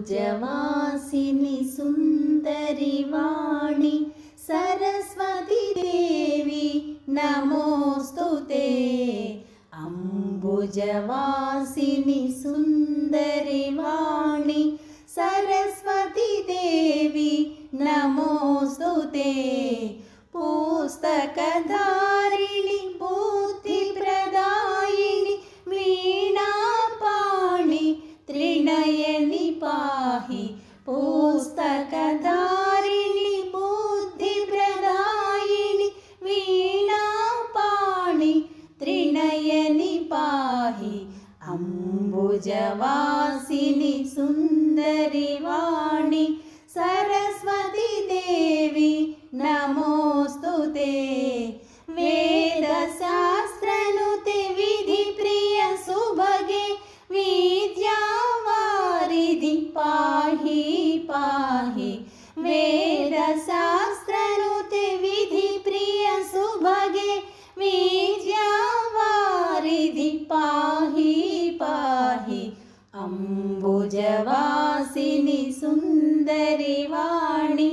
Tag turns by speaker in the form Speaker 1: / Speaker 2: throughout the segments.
Speaker 1: अम्बुजवासिनि सुन्दरि वाणि सरस्वती देवी नमोऽस्तु ते अम्बुजवासिनि सुन्दरि वाणि सरस्वती देवी नमोऽस्तु ते पुस्तकधारिणि त्रिनयनि पाहि अम्बुजवासिनि सुन्दरि वाणि सरस्वती देवी नमोऽस्तु ते। वेदशास्त्रनुते विधिप्रिय सुभगे विद्यावारिधि पाहि पाहि। वेदशास्त्रनुते अम्बुजवासिनि सुन्दरि वाणि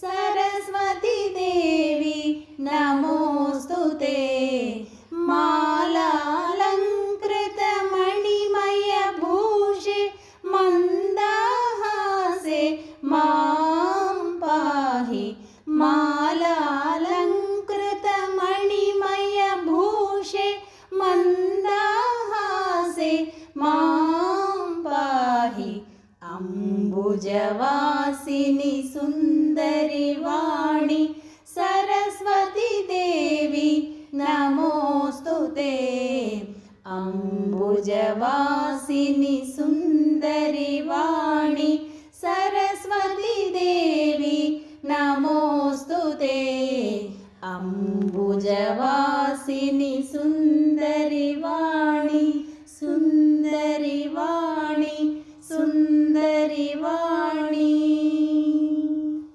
Speaker 1: सरस्वती देवी नमोऽस्तु ते। मालालङ्कृतमणिमयभूषे मन्दाहासे मां पाहि। मालालङ्कृतमणिमयभूषे मन्दाहासे मां अम्बुजवासिनि सुन्दरि वाणि सरस्वती देवी नमोऽस्तु ते। अम्बुजवासिनि सुन्दरि वाणि सरस्वती देवी नमोऽस्तु ते। अम्बुजवासिनि